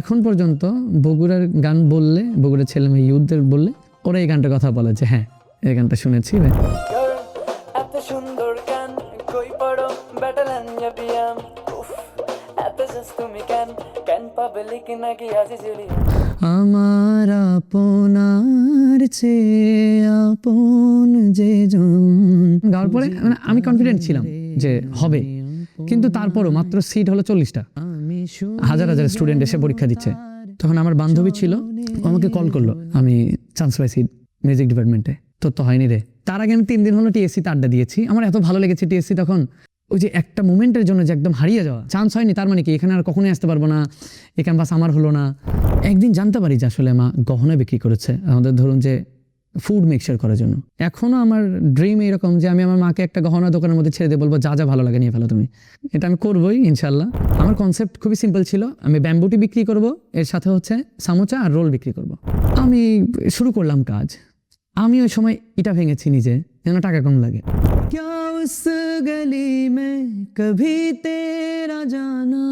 এখন পর্যন্ত বগুড়ার গান বললে বগুড়ার ছেলে মেয়ে ইউথদের বললে ওরা এই গানটার কথা বলে যে হ্যাঁ এই গানটা শুনেছি এত সুন্দর গান কই পড়ো? ব্যাটাল বিয়াম এত জাস্ট তুমি কেন? কেন পাবলিক নাকি আজি জুড়ি আমার আপনার চেয়ে আপন যে গাওয়ার পরে মানে আমি কনফিডেন্ট ছিলাম যে হবে। কিন্তু তারপরও মাত্র সিট হলো চল্লিশটা। হাজার হাজার স্টুডেন্ট এসে পরীক্ষা দিচ্ছে। তখন আমার বান্ধবী ছিল আমাকে কল করল, আমি চান্স পাইছি মিউজিক ডিপার্টমেন্টে তোর তো হয়নি রে। তার আগে আমি তিন দিন হলো টিএসসিতে আড্ডা দিয়েছি। আমার এত ভালো লেগেছে টিএসসি তখন। ওই যে একটা মোমেন্টের জন্য যে একদম হারিয়ে যাওয়া চান্স হয়নি, তার মানে কি? এখানে আর কখনোই আসতে পারব না। এই ক্যাম্পাস আমার হলো না। একদিন জানতে পারি যে আসলে মা গহনা বিক্রি করেছে। আমাদের ধরুন যে ফুড মিক্সচার করার জন্য এখনো আমার ড্রিম এরকম যে আমি আমার মাকে একটা গহনা দোকানের মধ্যে ছেড়ে দিয়ে বলবো যা যা ভালো লাগে নিয়ে ফেলো তুমি এটা আমি করবোই ইনশাল্লাহ আমার কনসেপ্ট খুবই সিম্পল ছিল আমি ব্যাম্বুটি বিক্রি করব এর সাথে হচ্ছে সামোচা আর রোল বিক্রি করব আমি শুরু করলাম কাজ আমি ওই সময় ইটা ভেঙেছি নিজে যেন টাকা কম লাগে क्या उस गली में कभी तेरा जाना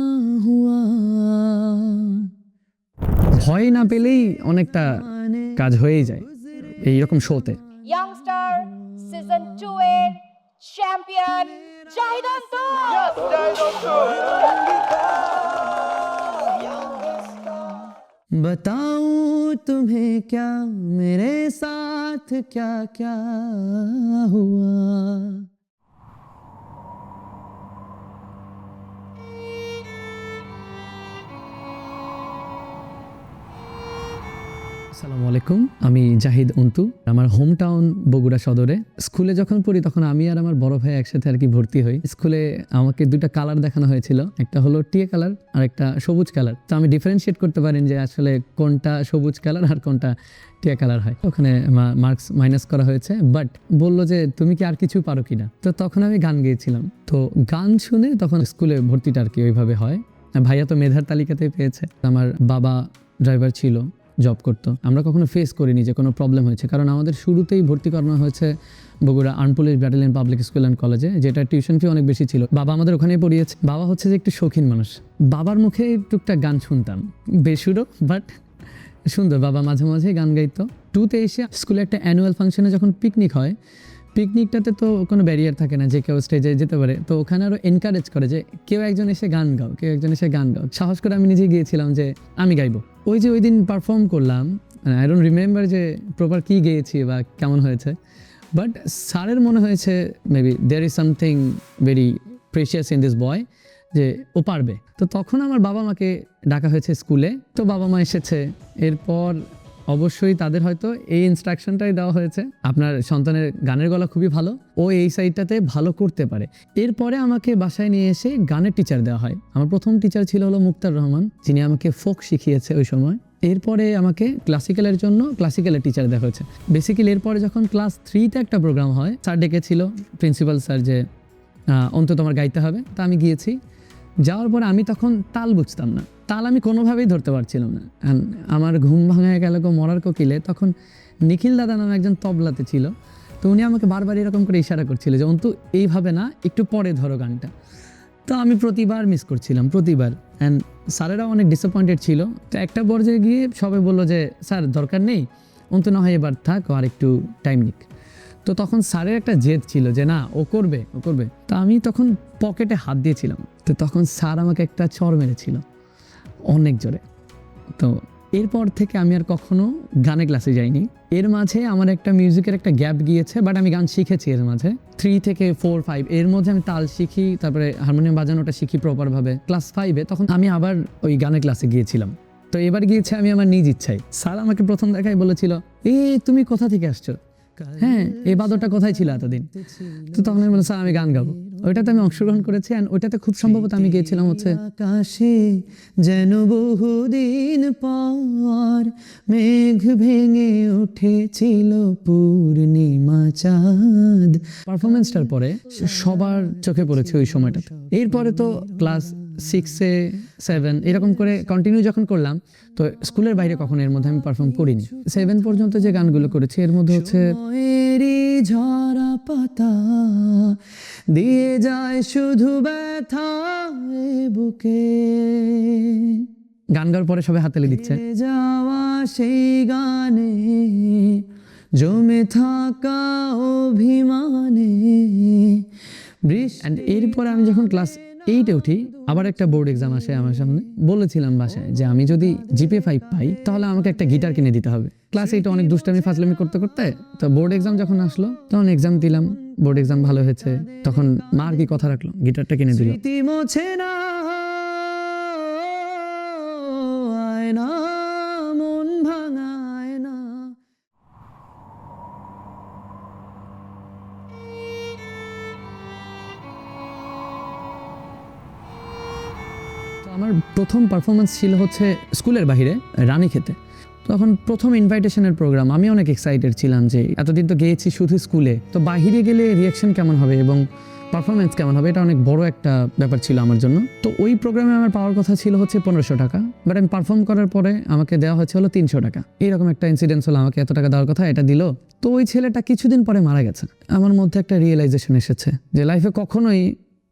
हुआ ভয় না পেলেই অনেকটা কাজ হয়েই যায় এইরকম শোতে ইয়াংস্টার সিজন 2 এর চ্যাম্পিয়ন জাহিদান্ত بتاؤں تمہیں کیا میرے ساتھ کیا کیا ہوا আসসালামু আলাইকুম, আমি জাহিদ অন্তু। আমার হোম টাউন বগুড়া সদরে। স্কুলে যখন পড়ি তখন আমি আর আমার বড় ভাই একসাথে আর কি ভর্তি হই। স্কুলে আমাকে দুটা কালার দেখানো হয়েছিল। একটা হলো টিয়ে কালার আর একটা সবুজ কালার তো আমি ডিফারেন্সিয়েট করতে পারেন যে আসলে কোনটা সবুজ কালার আর কোনটা টিয়া কালার হয়। ওখানে মার্কস মাইনাস করা হয়েছে। বাট বলল যে, তুমি কি আর কিছু পারো কিনা? তো তখন আমি গান গেয়েছিলাম। তো গান শুনে তখন স্কুলে ভর্তিটা আর কি ওইভাবে হয়। ভাইয়া তো মেধার তালিকাতে পেয়েছে। আমার বাবা ড্রাইভার ছিল। জব করতো। আমরা কখনো ফেস করিনি যে কোনো প্রবলেম হয়েছে। কারণ আমাদের শুরুতেই ভর্তি করানো হয়েছে Bogura আনপুলিশ police battalion public school and কলেজে যেটা টিউশন ফি অনেক বেশি ছিল। বাবা আমাদের ওখানেই পড়িয়েছে। বাবা হচ্ছে যে একটু শৌখিন মানুষ। বাবার মুখে টুকটাক গান শুনতাম। বেসুরো বাট সুন্দর। বাবা মাঝে মাঝে গান গাইতো। টুতে এসে স্কুলে একটা অ্যানুয়াল ফাংশনে যখন পিকনিক হয় পিকনিকটাতে তো কোনো ব্যারিয়ার থাকে না যে কেউ স্টেজে যেতে পারে। তো ওখানে আরও এনকারেজ করে যে কেউ একজন এসে গান গাও, কেউ একজন এসে গান গাও। সাহস করে আমি নিজেই গিয়েছিলাম যে আমি গাইবো। ওই যে ওই দিন পারফর্ম করলাম আই ডোন্ট রিমেম্বার যে প্রপার কী গেয়েছি বা কেমন হয়েছে বাট স্যারের মনে হয়েছে maybe there is something very precious in this boy যে ও পারবে। তো তখন আমার বাবা মাকে ডাকা হয়েছে স্কুলে। তো বাবা মা এসেছে। এরপর অবশ্যই তাদের হয়তো এই ইনস্ট্রাকশনটাই দেওয়া হয়েছে। আপনার সন্তানের গানের গলা খুবই ভালো, ও এই সাইডটাতে ভালো করতে পারে। এরপরে আমাকে বাসায় নিয়ে এসে গানের টিচার দেওয়া হয়। আমার প্রথম টিচার ছিল হলো মুক্তার রহমান, যিনি আমাকে ফোক শিখিয়েছে ওই সময়। এরপরে আমাকে ক্লাসিক্যালের জন্য ক্লাসিক্যালের টিচার দেওয়া হয়েছে। বেসিক্যালি এরপরে যখন ক্লাস থ্রিতে একটা প্রোগ্রাম হয় স্যার ডেকেছিল প্রিন্সিপাল স্যার যে অন্তত আমার গাইতে হবে। তা আমি গিয়েছি। যাওয়ার পরে আমি তখন তাল বুঝতাম না। তাল আমি কোনোভাবেই ধরতে পারছিলাম না। আমার ঘুম ভাঙায় গেল মরার কোকিলে, তখন নিখিল দাদা নামে একজন তবলাতে ছিল। তো উনি আমাকে বারবার এরকম করে ইশারা করছিল যে, অন্তু, এইভাবে না, একটু পরে ধরো গানটা। তো আমি প্রতিবার মিস করছিলাম, প্রতিবার। অ্যান্ড স্যারেরাও অনেক ডিসঅ্যাপয়েন্টেড ছিল। তো একটা পর্যায়ে গিয়ে সবাই বলল যে, স্যার, দরকার নেই। অন্তু, না হয় এবার থাক আর একটু টাইম নিক। তো তখন স্যারের একটা জেদ ছিল যে, না, ও করবে ও করবে। তো আমি তখন পকেটে হাত দিয়েছিলাম। তো তখন স্যার আমাকে একটা চর মেরেছিল অনেক জোরে। তো এরপর থেকে আমি আর কখনো গানে ক্লাসে যাইনি। এর মাঝে আমার একটা মিউজিকের একটা গ্যাপ গিয়েছে, বাট আমি গান শিখেছি এর মাঝে। থ্রি থেকে ফোর ফাইভ এর মধ্যে আমি তাল শিখি, তারপরে হারমোনিয়াম বাজানোটা শিখি প্রপারভাবে ক্লাস ফাইভে তখন আমি আবার ওই গানের ক্লাসে গিয়েছিলাম। তো এবার গিয়েছে আমি আমার নিজ ইচ্ছায়। স্যার আমাকে প্রথম দেখায় বলেছিল এ তুমি কোথা থেকে আসছো? হ্যাঁ এই বাদরটা কোথায় ছিল এতদিন? তো তখন আমি বললাম স্যার আমি গান গাবো। ওইটাতে আমি অংশগ্রহণ করেছি অ্যান্ড ওইটাতে খুব সম্ভবত আমি গিয়েছিলাম হচ্ছে আকাশে যেন বহুদিন পর মেঘ ভেঙে উঠেছিল পূর্ণিমা চাঁদ। পারফরমেন্সটার পরে সবার চোখে পড়েছে ওই সময়টাতে। এরপরে তো ক্লাস সিক্সে সেভেন এরকম করে কন্টিনিউ যখন করলাম তো স্কুলের বাইরে কখনো এর মধ্যে আমি পারফর্ম করিনি। সেভেন পর্যন্ত যে গানগুলো করেছি এর মধ্যে হচ্ছে ঝরা পাতা দিয়ে যায় শুধু ব্যথা বুকে। গান গাওয়ার পরে সবাই হাতালি দিচ্ছে। যাওয়া সেই গানে জমে থাকা অভিমানে এরপরে আমি যখন ক্লাস এইটে উঠি আবার একটা বোর্ড এক্সাম আসে আমার সামনে। বলেছিলাম বাসায় যে আমি যদি জিপে ফাইভ পাই, তাহলে আমাকে একটা গিটার কিনে দিতে হবে। ক্লাস এইটা অনেক দুষ্টামি, ফাজলামি করতে করতে তো বোর্ড এক্সাম যখন আসলো, তখন এক্সাম দিলাম বোর্ড এক্সাম ভালো হয়েছে। তখন মা আর কি কথা রাখল? গিটারটা কিনে দিল। প্রথম পারফরমেন্স ছিল হচ্ছে স্কুলের বাইরে রানী খেতে। তখন প্রথম ইনভাইটেশনের প্রোগ্রাম আমি অনেক এক্সাইটেড ছিলাম যে এতদিন তো গিয়েছি শুধু স্কুলে। তো বাইরে গেলে রিয়াকশন কেমন হবে এবং পারফরমেন্স কেমন হবে, এটা অনেক বড় একটা ব্যাপার ছিল আমার জন্য। তো ওই প্রোগ্রামে আমার পাওয়ার কথা ছিল হচ্ছে পনেরোশো টাকা বাট আমি পারফর্ম করার পরে আমাকে দেওয়া হয়েছে হলো তিনশো টাকা। এইরকম একটা ইনসিডেন্স হলো, আমাকে এত টাকা দেওয়ার কথা, এটা দিল। তো ওই ছেলেটা কিছুদিন পরে মারা গেছে। আমার মধ্যে একটা রিয়েলাইজেশন এসেছে যে লাইফে কখনোই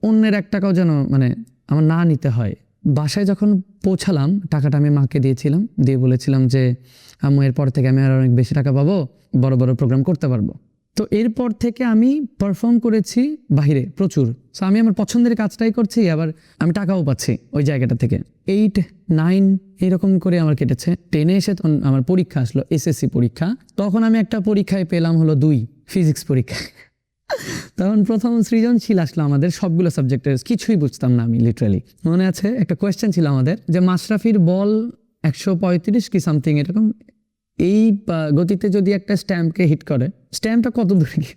অন্যের এক টাকাও যেন মানে আমার না নিতে হয়। বাসায় যখন পৌঁছালাম, টাকাটা আমি মাকে দিয়েছিলাম। দিয়ে বলেছিলাম যে, আম্মু, এরপর থেকে আমি আর অনেক বেশি টাকা পাবো, বড় বড় প্রোগ্রাম করতে পারব। তো এরপর থেকে আমি পারফর্ম করেছি বাইরে প্রচুর। সো আমি আমার পছন্দের কাজটাই করছি, আবার আমি টাকাও পাচ্ছি ওই জায়গাটা থেকে। এইট নাইন এরকম করে আমার কেটেছে। টেনে এসে তখন আমার পরীক্ষা আসলো এসএসসি পরীক্ষা। তখন আমি একটা পরীক্ষায় পেলাম হলো দুই ফিজিক্স পরীক্ষা। তখন প্রথম সৃজনশীল আসলো আমাদের সবগুলো সাবজেক্টের কিছুই বুঝতাম না আমি লিটারালি মনে আছে? একটা কোয়েশ্চেন ছিল আমাদের যে মাশরাফির বল একশো পঁয়ত্রিশ কি সামথিং এরকম এই গতিতে যদি একটা স্ট্যাম্পকে হিট করে স্ট্যাম্পটা কত দূরে গিয়ে?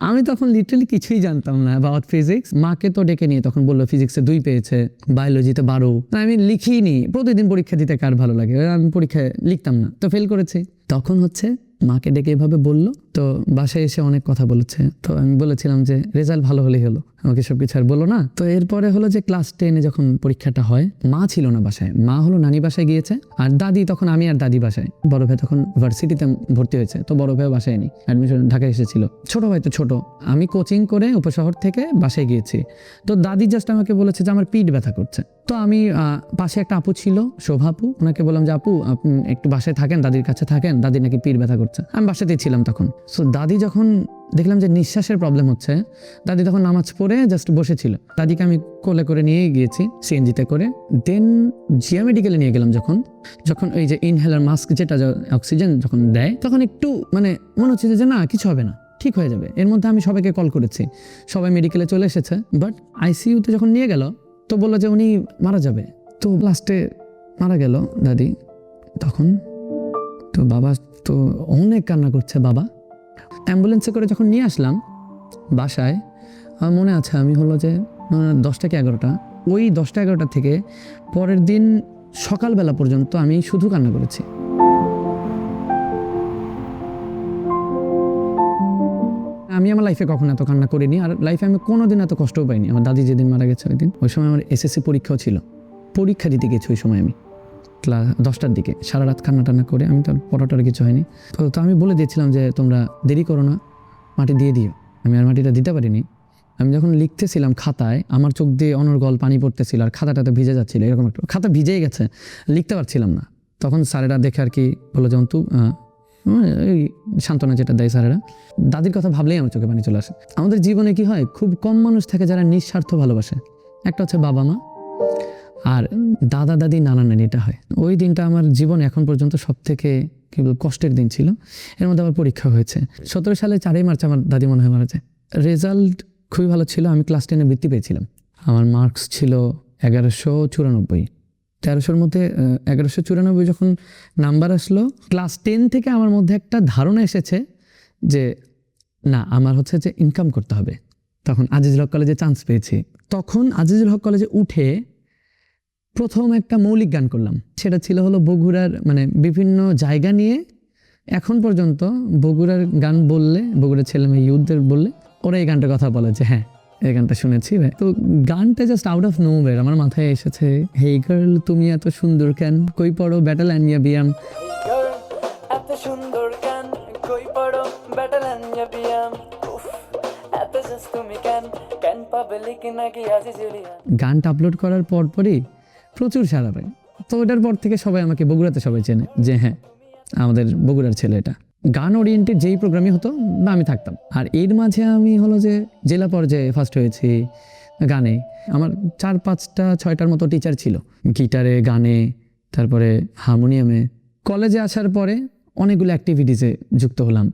আমি তখন লিটারালি কিছুই জানতাম না অ্যাবাউট ফিজিক্স মাকে তো ডেকে নিয়ে তখন বলল ফিজিক্সে দুই পেয়েছে বায়োলজিতে বারো। আমি লিখিনি, প্রতিদিন পরীক্ষা দিতে কার ভালো লাগে? আমি পরীক্ষায় লিখতাম না, তো ফেল করেছি। তখন হচ্ছে মাকে ডেকে এভাবে বলল, তো বাসায় এসে অনেক কথা বলেছে। তো আমি বলেছিলাম যে, রেজাল্ট ভালো হলেই হলো। আমাকে সব কিছু আর বলো না। তো এরপরে হলো যে, ক্লাস টেনে যখন পরীক্ষাটা হয়, মা ছিল না বাসায়। মা হলো নানি বাসায় গিয়েছে, আর দাদি তখন, আমি আর দাদি বাসায়। বড় ভাই তখন ভার্সিটিতে ভর্তি হয়েছে, তো বড় ভাই বাসায় নি অ্যাডমিশন ঢাকায় এসেছিল। ছোট ভাই তো ছোট। আমি কোচিং করে উপশহর থেকে বাসায় গিয়েছি। তো দাদি জাস্ট আমাকে বলেছে যে, আমার পিঠ ব্যথা করছে। তো আমি পাশে একটা আপু ছিল, শোভা আপু। ওনাকে বললাম যে, আপু, আপনি একটু বাসায় থাকেন, দাদির কাছে থাকেন দাদি নাকি পিঠ ব্যথা করছে। আমি বাসাতেই ছিলাম তখন। সো দাদি যখন দেখলাম যে নিঃশ্বাসের প্রবলেম হচ্ছে, দাদি তখন নামাজ পড়ে জাস্ট বসেছিল। দাদিকে আমি কোলে করে নিয়ে গিয়েছি সিএনজিতে করে। দেন জিয়া মেডিকেলে নিয়ে গেলাম যখন। যখন ওই যে ইনহেলার মাস্ক যেটা অক্সিজেন যখন দেয়, তখন একটু মানে মনে হচ্ছে যে না, কিছু হবে না। ঠিক হয়ে যাবে। এর মধ্যে আমি সবাইকে কল করেছি। সবাই মেডিকেলে চলে এসেছে। বাট আইসিইউতে যখন নিয়ে গেল, তো বলল যে উনি মারা যাবে। তো লাস্টে মারা গেল দাদি। তখন তো বাবা তো অনেক কান্না করছে বাবা। অ্যাম্বুলেন্সে করে যখন নিয়ে আসলাম বাসায়, আমার মনে আছে আমি হলো যে দশটা কি এগারোটা, ওই দশটা এগারোটা থেকে পরের দিন সকালবেলা পর্যন্ত আমি শুধু কান্না করেছি। আমি আমার লাইফে কখনো এত কান্না করিনি, আর লাইফে আমি কোনো দিন এত কষ্টও পাইনি। আমার দাদি যেদিন মারা গেছে ওই দিন, ওই সময় আমার এসএসসি পরীক্ষাও ছিল। পরীক্ষা দিতে গেছি ওই সময় আমি। ক্লাস দশটার দিকে, সারা রাত কান্না টান্না করে আমি তো পড়াটার কিছু হয়নি। তো তো আমি বলে দিয়েছিলাম যে তোমরা দেরি করো না, মাটি দিয়ে দিও। আমি আর মাটিটা দিতে পারিনি। আমি যখন লিখতেছিলাম খাতায়, আমার চোখ দিয়ে অনর্গল পানি পড়তেছিল আর খাতাটা তো ভিজে যাচ্ছিল, এরকম একটা খাতা ভিজেই গেছে, লিখতে পারছিলাম না। তখন স্যারেরা দেখে আর কি বলল যেমন তু এই সান্ত্বনা যেটা দেয় স্যারেরা, দাদির কথা ভাবলেই আমার চোখে পানি চলে আসে। আমাদের জীবনে কি হয়, খুব কম মানুষ থাকে যারা নিঃস্বার্থ ভালোবাসে। একটা হচ্ছে বাবা মা আর দাদা দাদি নানা নানি এটা হয়। ওই দিনটা আমার জীবন এখন পর্যন্ত সব থেকে কি বলব কষ্টের দিন ছিল। এর মধ্যে আবার পরীক্ষা হয়েছে। সতেরো সালে চারই মার্চ আমার দাদি মনে হয় মারা যায়। রেজাল্ট খুবই ভালো ছিল, আমি ক্লাস টেনে বৃত্তি পেয়েছিলাম। আমার মার্কস ছিল এগারোশো চুরানব্বই। তেরোশোর মধ্যে এগারোশো চুরানব্বই যখন নাম্বার আসলো, ক্লাস টেন থেকে আমার মধ্যে একটা ধারণা এসেছে যে, না, আমার হচ্ছে যে ইনকাম করতে হবে। তখন আজিজুল হক কলেজে চান্স পেয়েছি। তখন আজিজুল হক কলেজে উঠে প্রথম একটা মৌলিক গান করলাম। সেটা ছিল হলো বগুড়ার মানে বিভিন্ন জায়গা নিয়ে এখন পর্যন্ত বগুড়ার গান বললে বগুড়ার ছেলে মেয়ে ইউথদের বললে ওরা এই গানটার কথা বলে যে হ্যাঁ এই গানটা শুনেছি ভাই। তো গানটা জাস্ট আউট অফ নো আমার মাথায় এসেছে হেই গার্ল তুমি এত সুন্দর কেন? কই পড়ো ব্যাটাল অ্যান্ড বিয়াম? এত সুন্দর কেন? কই পড়ো ব্যাটাল বিয়াম? এত জাস্ট তুমি কেন? কেন পাবলিক নাকি আজি গানটা আপলোড করার পর পরই প্রচুর সারা পাই তো ওটার পর থেকে সবাই আমাকে বগুড়াতে সবাই চেনে যে হ্যাঁ আমাদের বগুড়ার ছেলে এটা। গান ওরিয়েন্টেড যেই প্রোগ্রামই হতো বা আমি থাকতাম। আর এর মাঝে আমি হলো যে জেলা পর্যায়ে ফার্স্ট হয়েছি গানে। আমার চার পাঁচটা, ছয়টার মতো টিচার ছিল। গিটারে, গানে, তারপরে হারমোনিয়ামে। কলেজে আসার পরে অনেকগুলো অ্যাক্টিভিটিসে যুক্ত হলাম।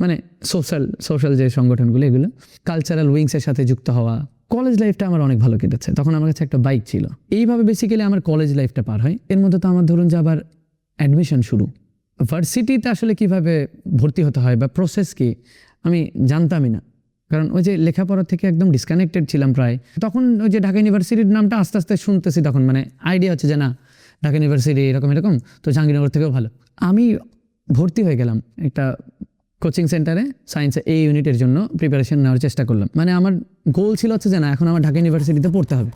মানে সোশ্যাল সোশ্যাল যে সংগঠনগুলো, এগুলো কালচারাল উইংসের সাথে যুক্ত হওয়া কলেজ লাইফটা আমার অনেক ভালো কেটেছে। তখন আমার কাছে একটা বাইক ছিল। এইভাবে বেসিক্যালি আমার কলেজ লাইফটা পার হয়। এর মধ্যে তো আমার ধরুন যে আবার অ্যাডমিশন শুরু। ভার্সিটিতে আসলে কীভাবে ভর্তি হতে হয় বা প্রসেস কি, আমি জানতামই না। কারণ ওই যে লেখাপড়া থেকে একদম ডিসকানেক্টেড ছিলাম প্রায়। তখন ওই যে ঢাকা ইউনিভার্সিটির নামটা আস্তে আস্তে শুনতেছি তখন। মানে আইডিয়া হচ্ছে যে না, ঢাকা ইউনিভার্সিটি এরকম এরকম, তো জাহাঙ্গীরনগর থেকেও ভালো। আমি ভর্তি হয়ে গেলাম একটা কোচিং সেন্টারে সায়েন্সে এই ইউনিটের জন্য প্রিপারেশন নেওয়ার চেষ্টা করলাম। মানে আমার গোল ছিল হচ্ছে যে না, এখন আমার ঢাকা ইউনিভার্সিটিতে পড়তে হবে।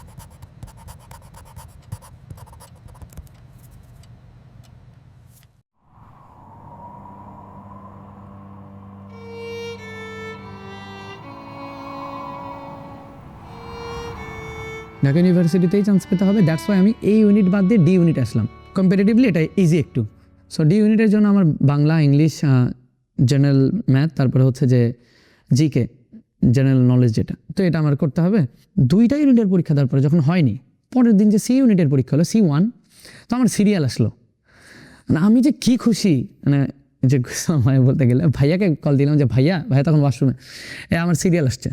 ঢাকা ইউনিভার্সিটিতেই চান্স পেতে হবে দ্যাটস ওয়াই আমি এই ইউনিট বাদ দিয়ে ডি ইউনিট আসলাম। কম্পারেটিভলি এটা ইজি একটু। সো ডি ইউনিটের জন্য আমার বাংলা ইংলিশ জেনারেল ম্যাথ তারপরে হচ্ছে যে জিকে জেনারেল নলেজ যেটা। তো এটা আমার করতে হবে। দুইটা ইউনিটের পরীক্ষা দেওয়ার পরে যখন হয়নি, পরের দিন যে সি ইউনিটের পরীক্ষা হলো সি ওয়ান তো আমার সিরিয়াল আসলো। মানে আমি যে কি খুশি মানে যে সময় বলতে গেলে, ভাইয়াকে কল দিলাম যে, ভাইয়া ভাইয়া তখন ওয়াশরুমে এ আমার সিরিয়াল আসছে।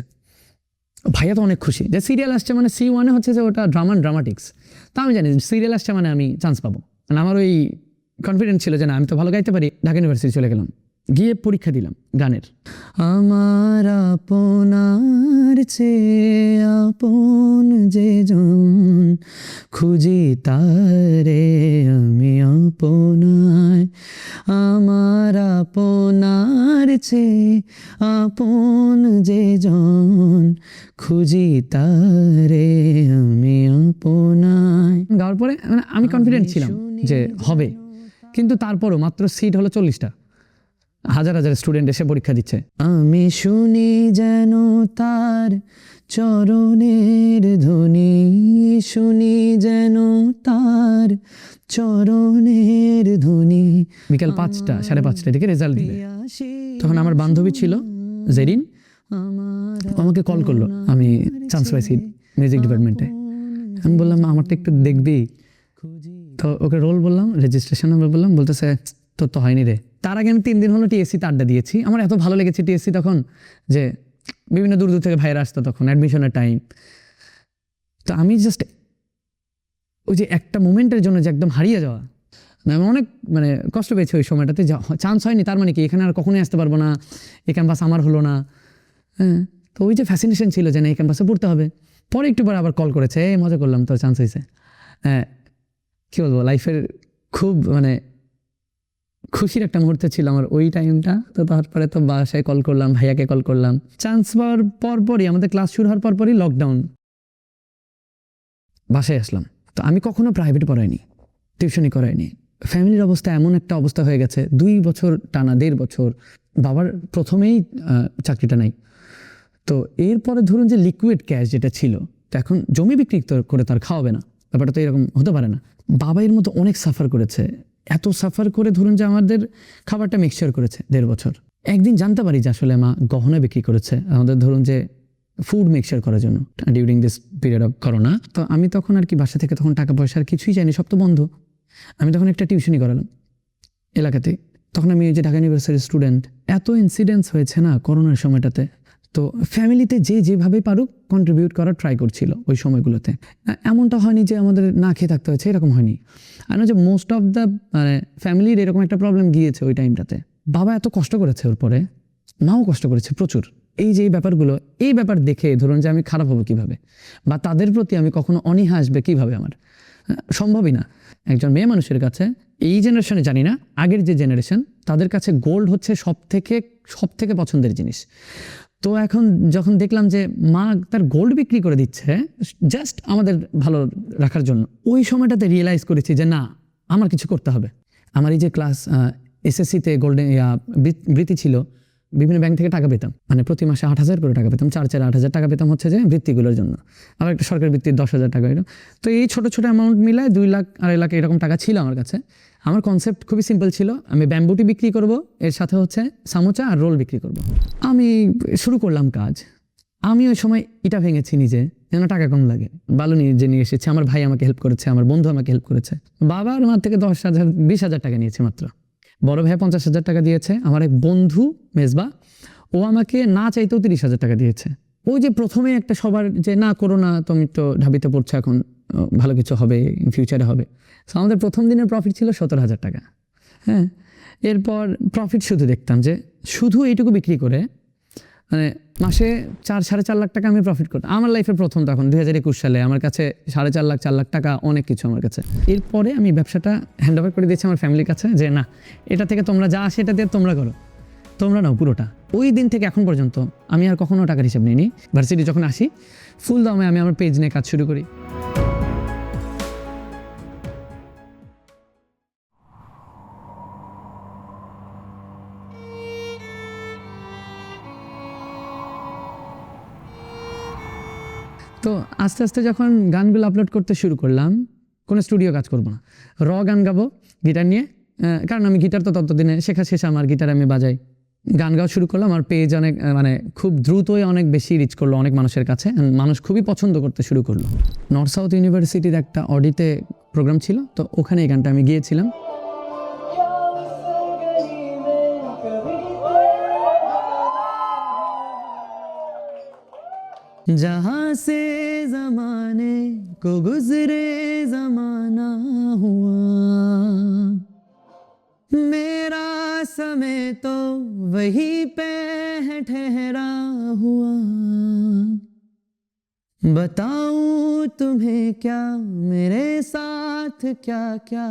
ভাইয়া তো অনেক খুশি। যে সিরিয়াল আসছে মানে সি ওয়ানে হচ্ছে যে ওটা ড্রামা ড্রামাটিক্স তা আমি জানি সিরিয়াল আসছে মানে আমি চান্স পাবো। মানে আমার ওই কনফিডেন্স ছিল যে না, আমি তো ভালো গাইতে পারি, ঢাকা ইউনিভার্সিটি চলে গেলাম। গিয়ে পরীক্ষা দিলাম গানের। আমার আপনার চেয়ে আপন যে জন খুঁজি তারে আমি আপনায়। আমার আপনার চেয়ে আপন যে জন খুঁজি তারে আমি আপনায়। গাওয়ার পরে মানে আমি কনফিডেন্ট ছিলাম যে হবে। কিন্তু তারপরও মাত্র সিট হলো চল্লিশটা। হাজার হাজার স্টুডেন্ট এসে পরীক্ষা দিচ্ছে। আমি শুনি যেন তার চরণের ধ্বনি শুনি যেন তার চরণের ধ্বনি। বিকাল পাঁচটা সাড়ে পাঁচটা দিকে রেজাল্ট দিবে। তখন আমার বান্ধবী ছিল জেরিন। আমাকে কল করল আমি চান্স পাইছি মিউজিক ডিপার্টমেন্টে আমি বললাম আমারটা একটু দেখবি। তো ওকে রোল বললাম রেজিস্ট্রেশন নাম্বার বললাম বলতেছে তোর তো হয়নি রে। তার আগে আমি তিন দিন হলো টিএসসিতে আড্ডা দিয়েছি। আমার এত ভালো লেগেছে টিএসসি তখন যে বিভিন্ন দূর দূর থেকে ভাইরা আসতো তখন অ্যাডমিশনের টাইম তো আমি জাস্ট ওই যে একটা মোমেন্টের জন্য যে একদম হারিয়ে যাওয়া না, আমি অনেক মানে কষ্ট পেয়েছি ওই সময়টাতে। যা চান্স হয়নি তার মানে কি? এখানে আর কখনোই আসতে পারব না। এই ক্যাম্পাস আমার হলো না। হ্যাঁ তো ওই যে ফ্যাসিনেশন ছিল যে না এই ক্যাম্পাসে পড়তে হবে। পরে একটু পরে আবার কল করেছে এই মজা করলাম তোর চান্স হয়েছে হ্যাঁ কী বলব? লাইফের খুব মানে খুশির একটা মুহূর্ত ছিল আমার ওই টাইমটা তো তারপরে তো বাসায় কল করলাম, ভাইয়াকে কল করলাম। চান্স পাওয়ার পরপরই, আমাদের ক্লাস শুরু হওয়ার পরপরই লকডাউন বাসায় আসলাম। তো আমি কখনো প্রাইভেট পড়াইনি টিউশনি করাইনি। ফ্যামিলির অবস্থা এমন একটা অবস্থা হয়ে গেছে, দুই বছর টানা, দেড় বছর, বাবার প্রথমেই চাকরিটা নাই। তো এরপরে ধরুন যে লিকুইড ক্যাশ যেটা ছিল, তো এখন জমি বিক্রি করে তার খাওয়াবে না। ব্যাপারটা তো এরকম হতে পারে না। বাবা এর মতো অনেক সাফার করেছে। এত সাফার করে ধরুন যে আমাদের খাবারটা মিক্সচার করেছে দেড় বছর। একদিন জানতে পারি যে আসলে মা গহনা বিক্রি করেছে। আমাদের ধরুন যে ফুড মিক্সচার করার জন্য during this period of corona তো আমি তখন আর কি বাসা থেকে তখন টাকা পয়সা আর কিছুই চাইনি, সব তো বন্ধ। আমি তখন একটা টিউশনই করালাম এলাকাতে তখন আমি এই যে ঢাকা ইউনিভার্সিটির স্টুডেন্ট এত ইনসিডেন্টস হয়েছে না করোনার সময়টাতে? তো ফ্যামিলিতে যে যেভাবে পারুক কন্ট্রিবিউট করার ট্রাই করছিল ওই সময়গুলোতে। এমনটা হয়নি যে আমাদের না খেয়ে থাকতে হয়েছে, এরকম হয়নি। আর যে মোস্ট অফ দ্য মানে ফ্যামিলির এরকম একটা প্রবলেম গিয়েছে ওই টাইমটাতে বাবা এত কষ্ট করেছে ওর পরে, মাও কষ্ট করেছে প্রচুর। এই যে এই ব্যাপারগুলো, এই ব্যাপার দেখে ধরুন যে আমি খারাপ হব কীভাবে? বা তাদের প্রতি আমি কখনো অনীহা আসবে কীভাবে আমার? সম্ভবই না। একজন মেয়ে মানুষের কাছে এই জেনারেশনে জানি না, আগের যে জেনারেশন তাদের কাছে গোল্ড হচ্ছে সব থেকে সব থেকে পছন্দের জিনিস। তো এখন যখন দেখলাম যে মা তার গোল্ড বিক্রি করে দিচ্ছে জাস্ট আমাদের ভালো রাখার জন্য, ওই সময়টাতে রিয়েলাইজ করেছি যে না, আমার কিছু করতে হবে। আমার এই যে ক্লাস এসএসসিতে গোল্ডেন বৃত্তি ছিল বিভিন্ন ব্যাংক থেকে টাকা পেতাম। মানে প্রতি মাসে আট হাজার করে টাকা পেতাম, চার চার আট হাজার টাকা পেতাম হচ্ছে যে বৃত্তিগুলোর জন্য। আবার একটা সরকারি বৃত্তির দশ হাজার টাকা এরকম। তো এই ছোট ছোট অ্যামাউন্ট মিলায় দুই লাখ, আড়াই লাখ এরকম টাকা ছিল আমার কাছে। আমার কনসেপ্ট খুবই সিম্পল ছিল, আমি ব্যাম্বুটি বিক্রি করব, এর সাথে হচ্ছে সামোচা আর রোল বিক্রি করব। আমি শুরু করলাম কাজ। আমি ওই সময় ইটা ভেঙেছি নিজে, যেন টাকা কম লাগে। বালু নিজে নিয়ে এসেছে, আমার ভাই আমাকে হেল্প করেছে, আমার বন্ধু আমাকে হেল্প করেছে। বাবা আর মার থেকে দশ হাজার, বিশ হাজার টাকা নিয়েছে মাত্র। বড় ভাইয়া পঞ্চাশ হাজার টাকা দিয়েছে, আমার এক বন্ধু মেজবা, ও আমাকে না চাইতেও তিরিশ হাজার টাকা দিয়েছে। ওই যে প্রথমে একটা সবার যে, না করো না, তুমি তো ঢাবিতে পড়ছো, এখন ভালো কিছু হবে ফিউচারে হবে। সো আমাদের প্রথম দিনের প্রফিট ছিল সতেরো হাজার টাকা। হ্যাঁ? এরপর প্রফিট শুধু দেখতাম যে, শুধু এইটুকু বিক্রি করে মানে মাসে চার, সাড়ে চার লাখ টাকা আমি প্রফিট করতাম আমার লাইফের প্রথম তখন, দুই হাজার একুশ সালে। আমার কাছে সাড়ে চার লাখ চার লাখ টাকা অনেক কিছু আমার কাছে। এরপরে আমি ব্যবসাটা হ্যান্ড ওভার করে দিয়েছি আমার ফ্যামিলির কাছে যে, না, এটা থেকে তোমরা যা আসে এটা দিয়ে তোমরা করো। তোমরা নাও পুরোটা। ওই দিন থেকে এখন পর্যন্ত আমি আর কখনো টাকার হিসাব নিইনি। ভার্সিটি যখন আসি ফুল দামে আমি আমার পেজ নিয়ে কাজ শুরু করি। তো আস্তে আস্তে যখন গানগুলো আপলোড করতে শুরু করলাম, কোনো স্টুডিও কাজ করব না। র গান গাবো গিটার নিয়ে কারণ আমি গিটার তো ততদিনে, শেখা শেষে আমার গিটার আমি বাজাই। গান গাওয়া শুরু করলাম আর পেজ অনেক মানে খুব দ্রুতই অনেক বেশি রিচ করল অনেক মানুষের কাছে মানুষ খুবই পছন্দ করতে শুরু করল। নর্থ সাউথ ইউনিভার্সিটির একটা অডিতে প্রোগ্রাম ছিল, তো ওখানে এই গানটা আমি গিয়েছিলাম। جہاں سے زمانے کو گزرے زمانہ ہوا۔ میرا سمے تو وہی پہ ٹھہرا ہوا۔ بتاؤں تمہیں کیا میرے ساتھ کیا کیا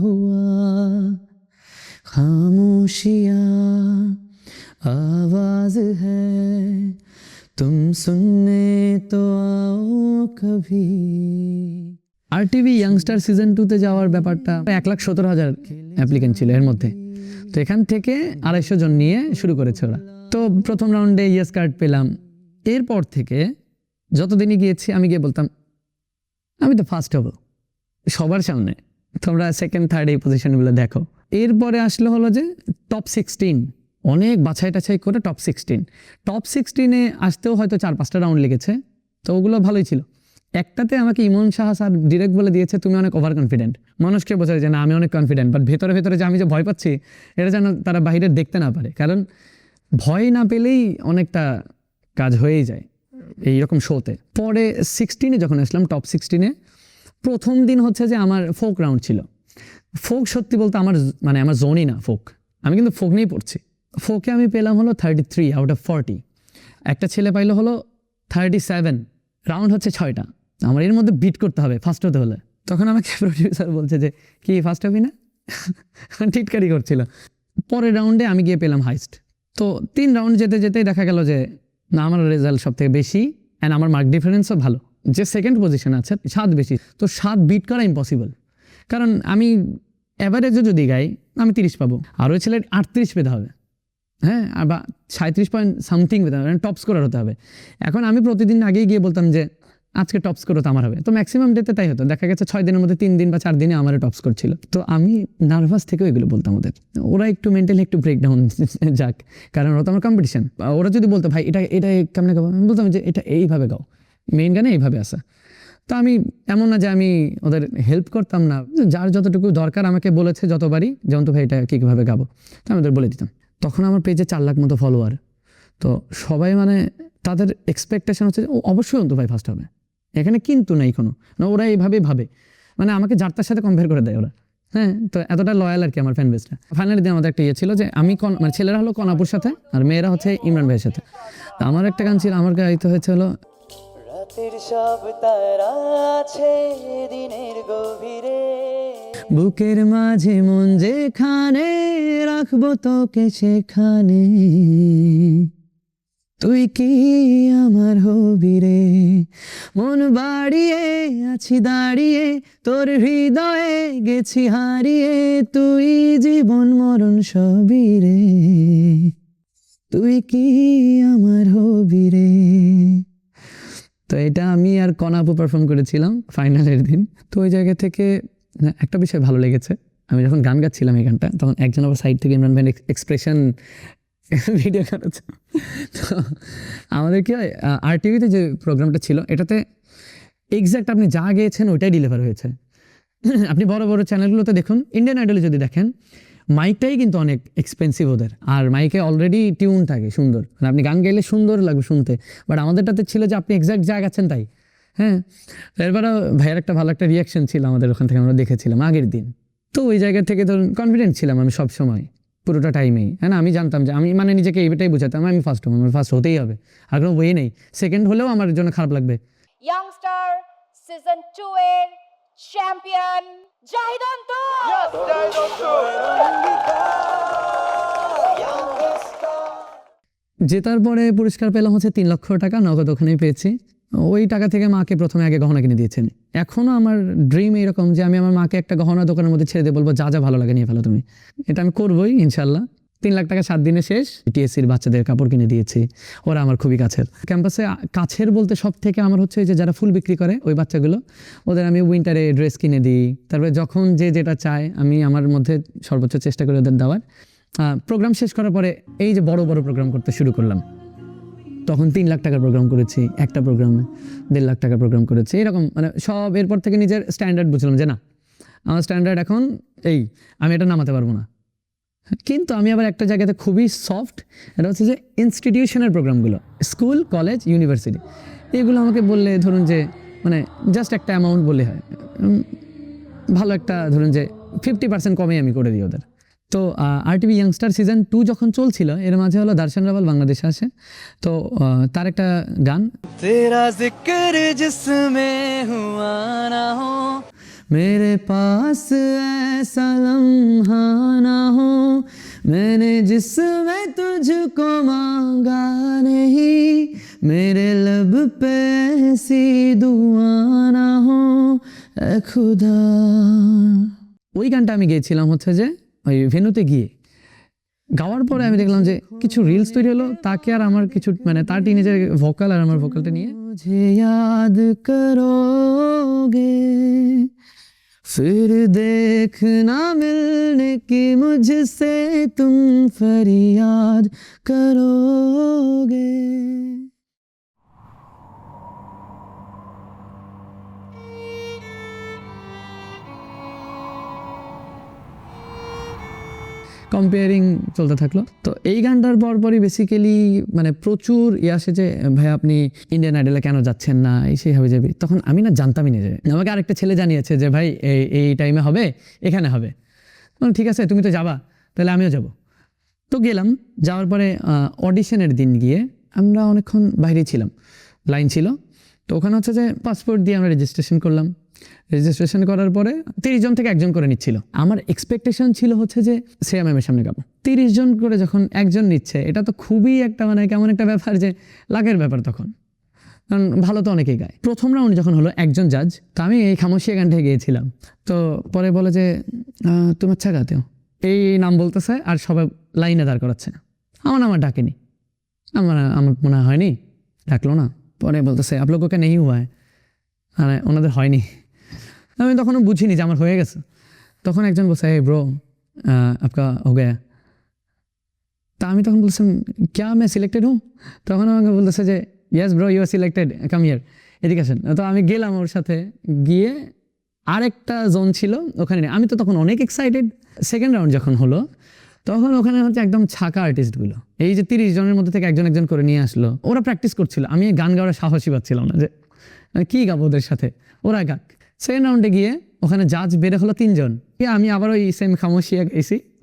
ہوا۔ خاموشیاں، آواز ہے۔ तुम सुनने तो आओ कभी আর টিভি ইয়াংস্টার সিজন টুতে যাওয়ার ব্যাপারটা এক লাখ সতেরো হাজার অ্যাপ্লিকেন্ট ছিল এর মধ্যে তো এখান থেকে আড়াইশো জন নিয়ে শুরু করেছে ওরা তো প্রথম রাউন্ডে ইয়েস কার্ড পেলাম এরপর থেকে যতদিনই গিয়েছি আমি গিয়ে বলতাম আমি তো ফার্স্ট হব সবার সামনে তোমরা সেকেন্ড থার্ড এই পজিশনগুলো দেখো এরপরে আসলে হলো যে টপ সিক্সটিন অনেক বাছাই টাছাই করে টপ সিক্সটিন টপ সিক্সটিনে আসতেও হয়তো চার, পাঁচটা রাউন্ড লেগেছে, তো ওগুলো ভালোই ছিল। একটাতে আমাকে ইমন শাহ স্যার ডিরেক্ট বলে দিয়েছে, তুমি অনেক ওভার কনফিডেন্ট মানুষকে বোঝায় যে, না, আমি অনেক কনফিডেন্ট বাট ভেতরে ভেতরে যে আমি যে ভয় পাচ্ছি, এটা যেন তারা বাইরে দেখতে না পারে। কারণ ভয় না পেলেই অনেকটা কাজ হয়েই যায় এইরকম শোতে পরে সিক্সটিনে যখন আসলাম টপ সিক্সটিনে প্রথম দিন হচ্ছে যে আমার ফোক রাউন্ড ছিল। ফোক সত্যি বলতে আমার মানে আমার জোনই না ফোক আমি কিন্তু ফোক নিয়েই পড়ছি। ফোকে আমি পেলাম হলো thirty three out of forty একটা ছেলে পাইলো হলো থার্টি সেভেন রাউন্ড হচ্ছে ছয়টা। আমার এর মধ্যে বিট করতে হবে ফার্স্ট হতে হলে। তখন আমাকে প্রডিউসার বলছে যে, কি ফার্স্ট হবি না? টিটকারি করছিল। পরের রাউন্ডে আমি গিয়ে পেলাম হাইস্ট তো তিন রাউন্ড যেতে যেতেই দেখা গেল যে, না, আমার রেজাল্ট সব থেকে বেশি অ্যান্ড আমার মার্ক ডিফারেন্সও ভালো। যে সেকেন্ড পজিশন আছে, সাত বেশি। তো সাত বিট করা ইম্পসিবল কারণ আমি অ্যাভারেজও যদি গাই, আমি তিরিশ পাবো। আর ওই ছেলের আটত্রিশ পেতে হবে। হ্যাঁ বা সাঁত্রিশ পয়েন্ট সামথিং পেতে হবে টপ স্কোরার হতে হবে। এখন আমি প্রতিদিন আগেই গিয়ে বলতাম যে, আজকে টপ স্কোর তো আমার হবে। তো ম্যাক্সিমাম ডেতে তাই হতো। দেখা গেছে ছয় দিনের মধ্যে তিন দিন বা চার দিনে আমার টপ স্কোর ছিল। তো আমি নার্ভাস থেকেও এগুলো বলতাম ওদের। ওরা একটু মেন্টালি একটু ব্রেকডাউন যাক, কারণ ওরা তো আমার কম্পিটিশন ওরা যদি বলতো, ভাই, এটা এটা কেমনে গাও আমি বলতাম যে, এটা এইভাবে গাও। মেইন গানে এইভাবে আসা। তো আমি এমন না যে আমি ওদের হেল্প করতাম না। যার যতটুকু দরকার আমাকে বলেছে যতবারই যেমন তো ভাই, এটা কীভাবে গাবো? তো আমি ওদের বলে দিতাম। তখন আমার পেজে চার লাখ মতো ফলোয়ার তো সবাই মানে তাদের এক্সপেকটেশন হচ্ছে ও অবশ্যই অন্তু ভাই ফার্স্ট হবে। এখানে কিন্তু নেই কোনো। না, ওরা এইভাবেই ভাবে। মানে আমাকে যার তার সাথে কম্পেয়ার করে দেয় ওরা। হ্যাঁ তো এতটা লয়াল আর কি আমার ফ্যান বেসটা ফাইনালি দিন আমাদের একটা ইয়ে ছিল যে আমি কন মানে ছেলেরা হলো কনাপুর সাথে আর মেয়েরা হচ্ছে ইমরান ভাইয়ের সাথে। তো আমার একটা গান ছিল, আমার গাইতে হয়েছে হলো রাতের সব তারা আছে, দিনের গভীরে। বুকের মাঝে মন যেখানে রাখব তোকে সেখানে। তুই কি আমার হবি রে? মন বাড়িয়ে আছি, দাঁড়িয়ে তোর হৃদয়ে গেছি, হারিয়ে তুই জীবন, মরণ সবই রে। তুই কি আমার হবি রে? তো এটা আমি আর কনাপু পারফর্ম করেছিলাম ফাইনালের দিন। তো ওই জায়গা থেকে একটা বিষয় ভালো লেগেছে। আমি যখন গান গাচ্ছিলাম এই গানটা, তখন একজন আবার সাইড থেকে ইমরান ভাইয়ের এক্সপ্রেশন ভিডিও করেছে। তো আমাদের কি হয় আর টিভিতে যে প্রোগ্রামটা ছিল, এটাতে এক্স্যাক্ট আপনি যা গেয়েছেন ওইটাই ডেলিভার হয়েছে। আপনি বড় বড় চ্যানেলগুলোতে দেখুন ইন্ডিয়ান আইডলে যদি দেখেন মাইকটাই কিন্তু অনেক এক্সপেন্সিভ ওদের। আর মাইকে অলরেডি টিউন থাকে, সুন্দর। মানে আপনি গান গাইলে সুন্দর লাগবে শুনতে। বাট আমাদেরটাতে ছিল যে আপনি এক্স্যাক্ট যা গেছেন তাই। হ্যাঁ এরপরে ভাইয়ের একটা ভালো একটা রিয়াকশন ছিল আমাদের ওখান থেকে আমরা দেখেছিলাম আগের দিন। তো ওই জায়গা থেকে ধরুন কনফিডেন্ট ছিলাম আমি সব সময় পুরোটা টাইমেই হ্যাঁ না? আমি জানতাম যে আমি মানে নিজেকে এইটাই বুঝাতাম আমি ফার্স্ট হব আমার ফার্স্ট হতেই হবে। আর কোনো বই নেই। সেকেন্ড হলেও আমার জন্য খারাপ লাগবে। Season 2 এর চ্যাম্পিয়ন জাহিদ অন্তর জেতার পরে পুরস্কার পেলাম হচ্ছে তিন লক্ষ টাকা নগদ ওখানেই পেয়েছি। ওই টাকা থেকে মাকে প্রথমে আগে গহনা কিনে দিয়েছেন। এখনও আমার ড্রিম এরকম যে আমি আমার মাকে একটা গহনা দোকানের মধ্যে ছেড়ে দিয়ে বলব, যা যা, ভালো লাগে, নিয়ে ফেলো তুমি। এটা আমি করবোই ইনশাল্লাহ তিন লাখ টাকা সাত দিনে শেষ। টিএসসির বাচ্চাদের কাপড় কিনে দিয়েছি। ওরা আমার খুবই কাছের। ক্যাম্পাসে কাছের বলতে সব থেকে আমার হচ্ছে যে যারা ফুল বিক্রি করে, ওই বাচ্চাগুলো, ওদের আমি উইন্টারে ড্রেস কিনে দিই। তারপরে যখন যে যেটা চায়, আমি আমার মধ্যে সর্বোচ্চ চেষ্টা করি ওদের দেওয়ার। প্রোগ্রাম শেষ করার পরে এই যে বড় বড় প্রোগ্রাম করতে শুরু করলাম। তখন তিন লাখ টাকার প্রোগ্রাম করেছি, একটা প্রোগ্রামে দেড় লাখ টাকার প্রোগ্রাম করেছি। এরকম মানে সব এরপর থেকে নিজের স্ট্যান্ডার্ড বুঝলাম যে না, আমার স্ট্যান্ডার্ড এখন এই, আমি এটা নামাতে পারব না। কিন্তু আমি আবার একটা জায়গাতে খুবই সফট এটা হচ্ছে যে ইনস্টিটিউশনের প্রোগ্রামগুলো স্কুল কলেজ ইউনিভার্সিটি এগুলো আমাকে বললে ধরুন যে মানে জাস্ট একটা অ্যামাউন্ট বললে হয়। ভালো একটা ধরুন যে ফিফটি পার্সেন্ট কমে আমি করে দিই ওদের। তো আরটিভি ইয়াংস্টার সিজন টু যখন চলছিল এর মাঝে হলো দর্শন রাওয়াল বাংলাদেশে আসে তো আহ, তার একটা গান तेरा जिक्र जिसमें हुआ ना हो मेरे पास ऐसा लम्हा ना हो मैंने जिसमें तुझको मांगा नहीं मेरे लब पे ऐसी दुआ ना हो ए खुदा ওই গানটা আমি গেয়েছিলাম হচ্ছে যে ওই ভেনুতে গিয়ে গাওয়ার পরে আমি দেখলাম যে কিছু রিলস তৈরি হলো তাকে আর আমার কিছু মানে তার টিনেজের ভোকাল আর আমার ভোকালটা নিয়ে মুঝে याद करोगे फिर देखना मिलने की मुझसे तुम फरियाद करोगे কম্পেয়ারিং চলতে থাকল। তো এই গানটার পরপরই বেসিক্যালি মানে প্রচুর ইয়ে আসে যে, ভাই, আপনি ইন্ডিয়ান আইডলে কেন যাচ্ছেন না? এই সেই হবে যাবি তখন আমি না জানতামই না যে, আমাকে আরেকটা ছেলে জানিয়েছে যে, ভাই, এই এই টাইমে হবে, এখানে হবে। ঠিক আছে, তুমি তো যাবা, তাহলে আমিও যাব। তো গেলাম, যাওয়ার পরে অডিশনের দিন গিয়ে আমরা অনেকক্ষণ বাইরে ছিলাম। লাইন ছিল। তো ওখানে হচ্ছে যে পাসপোর্ট দিয়ে আমরা রেজিস্ট্রেশন করলাম। রেজিস্ট্রেশন করার পরে তিরিশ জন থেকে একজন করে নিচ্ছিল। আমার এক্সপেকটেশন ছিল হচ্ছে যে শ্রেয়া ম্যামের সামনে গাবো। তিরিশ জন করে যখন একজন নিচ্ছে, এটা তো খুবই একটা মানে কেমন একটা ব্যাপার যে লাখের ব্যাপার তখন। কারণ ভালো তো অনেকেই গায়। প্রথম রাউন্ড যখন হলো একজন জাজ তো আমি এই খামোশিয়া গানটায় গিয়েছিলাম। তো পরে বলে যে তুমি আচ্ছা গাতে এই নাম বলতেছে আর সবাই লাইনে দাঁড় করাচ্ছে। আমার নাম আর ডাকেনি। আমার আমার মনে হয়নি। ডাকলো না। পরে বলতেছে আপ লোগো কে নেই হুয়া হ্যায়। মানে ওনাদের হয়নি। আমি তখনও বুঝিনি যে আমার হয়ে গেছে। তখন একজন বলছে, এই ব্রো আপকা হো গয়া। তা আমি তখন বলছিলাম, ক্যা मैं সিলেক্টেড হুম? তখন আমাকে বলতেছে যে yes bro you are selected come ইয়ার এদিকে আসেন। তো আমি গেলাম ওর সাথে, গিয়ে আরেকটা জোন ছিল ওখানে। আমি তো তখন অনেক এক্সাইটেড সেকেন্ড রাউন্ড যখন হলো, তখন ওখানে হচ্ছে একদম ছাকা আর্টিস্টগুলো এই যে তিরিশ জনের মধ্যে থেকে একজন একজন করে নিয়ে আসলো। ওরা প্র্যাকটিস করছিল। আমি গান গাওয়ার সাহসী পাচ্ছিলাম না যে আমি কী গাবো ওদের সাথে? ওরা গাক। সেকেন্ড রাউন্ডে গিয়ে ওখানে জাজ বেড়ে হলো তিনজন। আমি আবার ওই সেম খামোশিয়া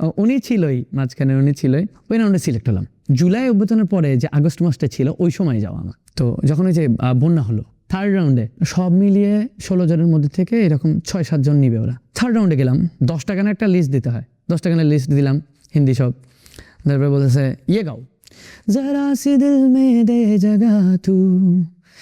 ও, উনি ছিলই মাঝখানে উনি ছিলই। ওই রাউন্ডে সিলেক্ট হলাম। জুলাই অভ্যুত্থানের পরে যে আগস্ট মাসটা ছিল ওই সময় যাওয়া আমার। তো যখন ওই যে বন্যা হলো থার্ড রাউন্ডে সব মিলিয়ে ষোলো জনের মধ্যে থেকে এরকম ছয় সাতজন নিবে ওরা। থার্ড রাউন্ডে গেলাম দশ টাকার একটা লিস্ট দিতে হয়। দশ টাকার লিস্ট দিলাম হিন্দি সব। তারপরে বলতেছে ইয়ে গাও। জরা সি দিল মে দে জগা তু।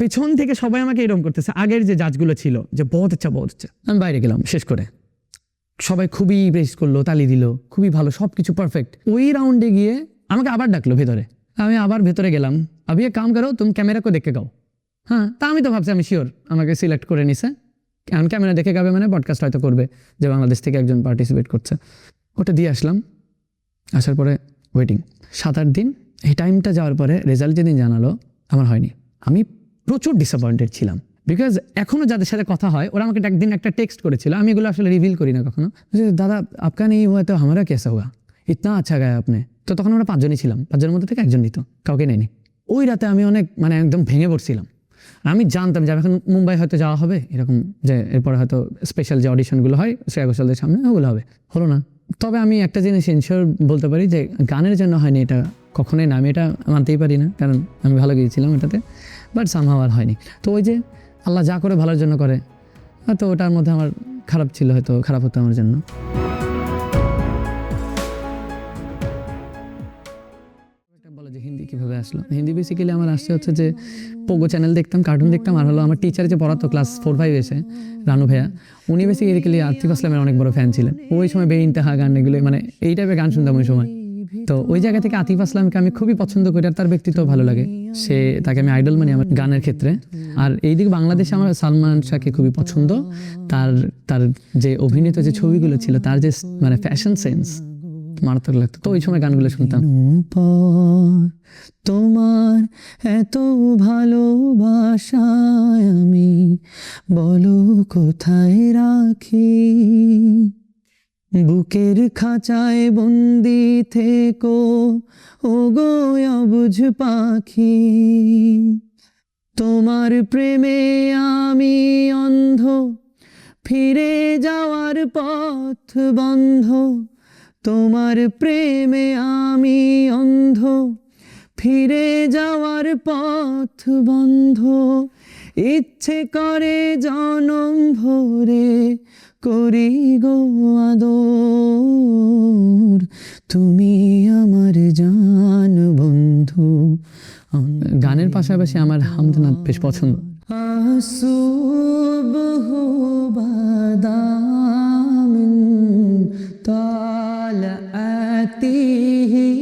পেছন থেকে সবাই আমাকে এরকম করতেছে। আগের যে জাজগুলো ছিল, যে বহুত আচ্ছা বহুত আচ্ছা আমি বাইরে গেলাম, শেষ করে। সবাই খুবই প্রেস করল, তালি দিল, খুবই ভালো সব কিছু পারফেক্ট ওই রাউন্ডে গিয়ে আমাকে আবার ডাকলো ভেতরে। আমি আবার ভেতরে গেলাম। আবি কাম করো, তুমি ক্যামেরা দেখে গাও। হ্যাঁ তা আমি তো ভাবছি, আমি শিওর আমাকে সিলেক্ট করে নিছে। কারণ ক্যামেরা দেখে গাবে মানে পডকাস্ট হয়তো করবে, যে বাংলাদেশ থেকে একজন পার্টিসিপেট করছে। ওটা দিয়ে আসলাম। আসার পরে ওয়েটিং সাত, আট দিন, এই টাইমটা যাওয়ার পরে রেজাল্ট যেদিন জানালো, আমার হয়নি। আমি প্রচুর ডিসঅ্যাপয়েন্টেড ছিলাম। বিকজ এখনও যাদের সাথে কথা হয়, ওরা আমাকে একদিন একটা টেক্সট করেছিল, আমি এগুলো আসলে রিভিল করি না কখনো। দাদা, আপকা নেই হুয়া, তো হামারা কেসা হুয়া? ইতনা আচ্ছা গায়ে আপনি। তো তখন আমরা পাঁচজনই ছিলাম, পাঁচজনের মধ্যে থেকে একজন নিত, কাউকে নেয়নি। ওই রাতে আমি অনেক মানে একদম ভেঙে পড়ছিলাম। আমি জানতাম যে আমি এখন মুম্বাই হয়তো যাওয়া হবে, এরকম যে এরপর হয়তো স্পেশাল যে অডিশনগুলো হয় শ্রেয়া ঘোষালদের সামনে ওগুলো হবে। হলো না। তবে আমি একটা জিনিস ইনশিওর বলতে পারি যে, গানের জন্য হয়নি এটা, কখনোই না, আমি এটা মানতেই পারি না, কারণ আমি ভালো গিয়েছিলাম এটাতে। বাট সামহাও আর হয়নি। তো ওই যে আল্লাহ যা করে ভালোর জন্য করে তো ওটার মধ্যে আমার খারাপ ছিল হয়তো, খারাপ হতো আমার জন্য। বলে যে হিন্দি কীভাবে আসলো? হিন্দি বেসিক্যালি আমার আসছে হচ্ছে যে পোগো চ্যানেল দেখতাম কার্টুন দেখতাম, আর হলো আমার টিচার যে পড়াতো ক্লাস ফোর ফাইভ এসে, রানু ভাইয়া, উনি বেসিক্যালি আর্থিক আসলামের অনেক বড় ফ্যান ছিলেন। ওই সময় বে ইন্তেহা গান এগুলো মানে এই টাইপের গান শুনতাম ওই সময়। তো ওই জায়গা থেকে আতিফ আসলামকে আমি খুবই পছন্দ করি আর তার ব্যক্তিত্ব ভালো লাগে। সে তাকে আমি আইডল মানি আমার গানের ক্ষেত্রে। আর এইদিকে বাংলাদেশে আমার সালমান শাহকে খুবই পছন্দ। তার তার যে অভিনীত যে ছবিগুলো ছিল তার যে মানে ফ্যাশন সেন্স মারাত্মক লাগতো। তো ওই সময় গানগুলো শুনতাম। তোমার এত ভালোবাসায় আমি বলো কোথায় রাখি? বুকের খাঁচায় বন্দি থেকো ও গো অবুঝ পাখি। তোমার প্রেমে আমি অন্ধ, ফিরে যাওয়ার পথ বন্ধ। তোমার প্রেমে আমি অন্ধ, ফিরে যাওয়ার পথ বন্ধ। ইচ্ছে করে জনম ভরে করি গো আদর। তুমি আমার জান বন্ধু। গানের পাশাপাশি আমার হামদনাথ বেশ পছন্দ। তাল আতিহী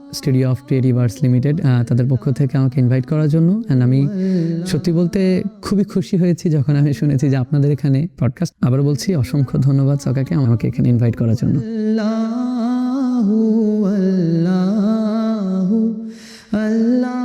studio of creative arts limited তাদের পক্ষ থেকে আমাকে ইনভাইট করার জন্য। অ্যান্ড আমি সত্যি বলতে খুবই খুশি হয়েছি যখন আমি শুনেছি যে আপনাদের এখানে পডকাস্ট আবার বলছি অসংখ্য ধন্যবাদ সকাকে আমাকে এখানে ইনভাইট করার জন্য। আল্লাহ।